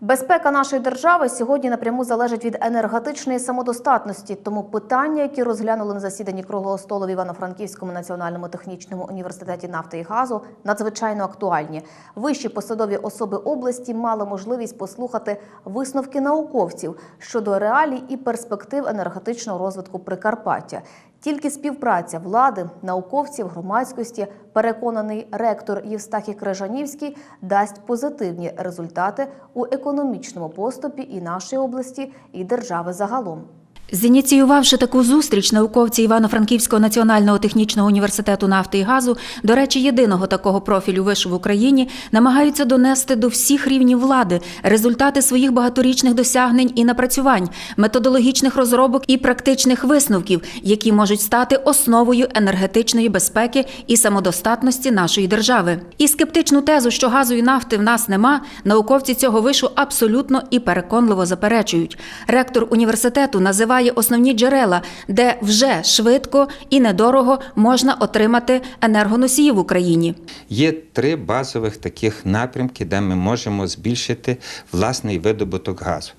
Безпека нашої держави сьогодні напряму залежить від енергетичної самодостатності. Тому питання, які розглянули на засіданні круглого столу в Івано-Франківському національному технічному університеті нафти і газу, надзвичайно актуальні. Вищі посадові особи області мали можливість послухати висновки науковців щодо реалій і перспектив енергетичного розвитку Прикарпаття. Тільки співпраця влади, науковців, громадськості, переконаний ректор Євстахій Крижанівський, дасть позитивні результати у економічному поступі і нашої області, і держави загалом. Зініціювавши таку зустріч, науковці Івано-Франківського національного технічного університету нафти і газу, до речі, єдиного такого профілю вишу в Україні, намагаються донести до всіх рівнів влади результати своїх багаторічних досягнень і напрацювань, методологічних розробок і практичних висновків, які можуть стати основою енергетичної безпеки і самодостатності нашої держави. І скептичну тезу, що газу і нафти в нас нема, науковці цього вишу абсолютно і переконливо заперечують. Ректор університету називає основні джерела, де вже швидко і недорого можна отримати енергоносії в Україні. Є три базових таких напрямки, де ми можемо збільшити власний видобуток газу.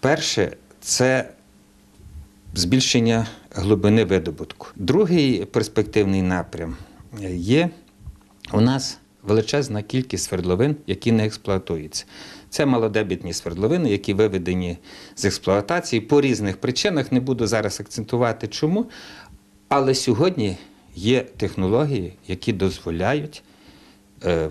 Перше це збільшення глибини видобутку. Другий перспективний напрям є у нас величезна кількість свердловин, які не експлуатуються. Це малодебітні свердловини, які виведені з експлуатації по різних причинах. Не буду зараз акцентувати чому. Але сьогодні є технології, які дозволяють е,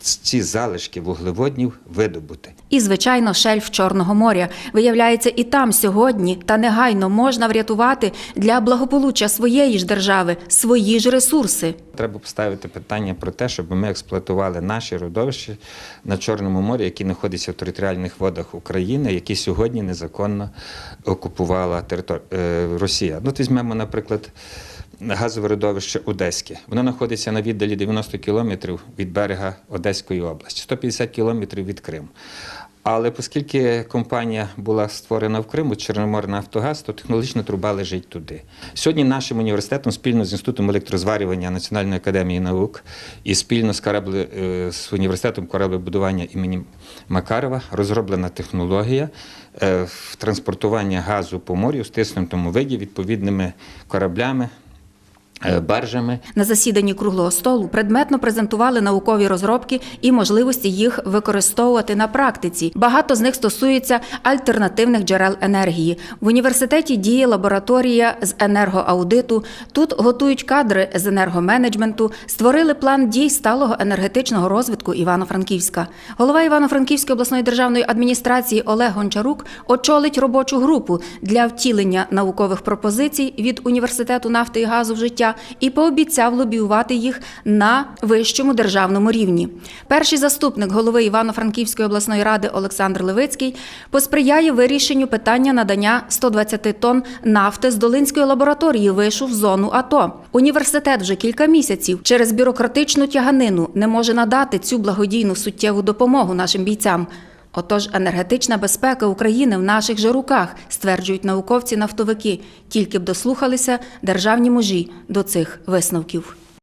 ці залишки вуглеводнів видобути. І, звичайно, шельф Чорного моря. Виявляється, і там сьогодні та негайно можна врятувати для благополуччя своєї ж держави свої ж ресурси. Треба поставити питання про те, щоб ми експлуатували наші родовища на Чорному морі, які знаходяться в територіальних водах України, які сьогодні незаконно окупувала територія Росія. Ну, візьмемо, наприклад, газове родовище Одеське. Воно знаходиться на віддалі 90 кілометрів від берега Одеської області, 150 кілометрів від Криму. Але оскільки компанія була створена в Криму, Чорноморнафтогаз, то технологічна труба лежить туди. Сьогодні нашим університетом спільно з інститутом електрозварювання Національної академії наук і спільно з, корабле, е, з університетом кораблебудування імені Макарова розроблена технологія е, транспортування газу по морю в стиснутому виді відповідними кораблями. Е, Баржами На засіданні круглого столу предметно презентували наукові розробки і можливості їх використовувати на практиці. Багато з них стосується альтернативних джерел енергії. В університеті діє лабораторія з енергоаудиту. Тут готують кадри з енергоменеджменту, створили план дій сталого енергетичного розвитку Івано-Франківська. Голова Івано-Франківської обласної державної адміністрації Олег Гончарук очолить робочу групу для втілення наукових пропозицій від університету нафти і газу в життя і пообіцяв лобіювати їх на вищому державному рівні. Перший заступник голови Івано-Франківської обласної ради Олександр Левицький посприяє вирішенню питання надання 120 тонн нафти з Долинської лабораторії вишу в зону АТО. Університет вже кілька місяців через бюрократичну тяганину не може надати цю благодійну суттєву допомогу нашим бійцям. Отож, енергетична безпека України в наших же руках, стверджують науковці-нафтовики, тільки б дослухалися державні мужі до цих висновків.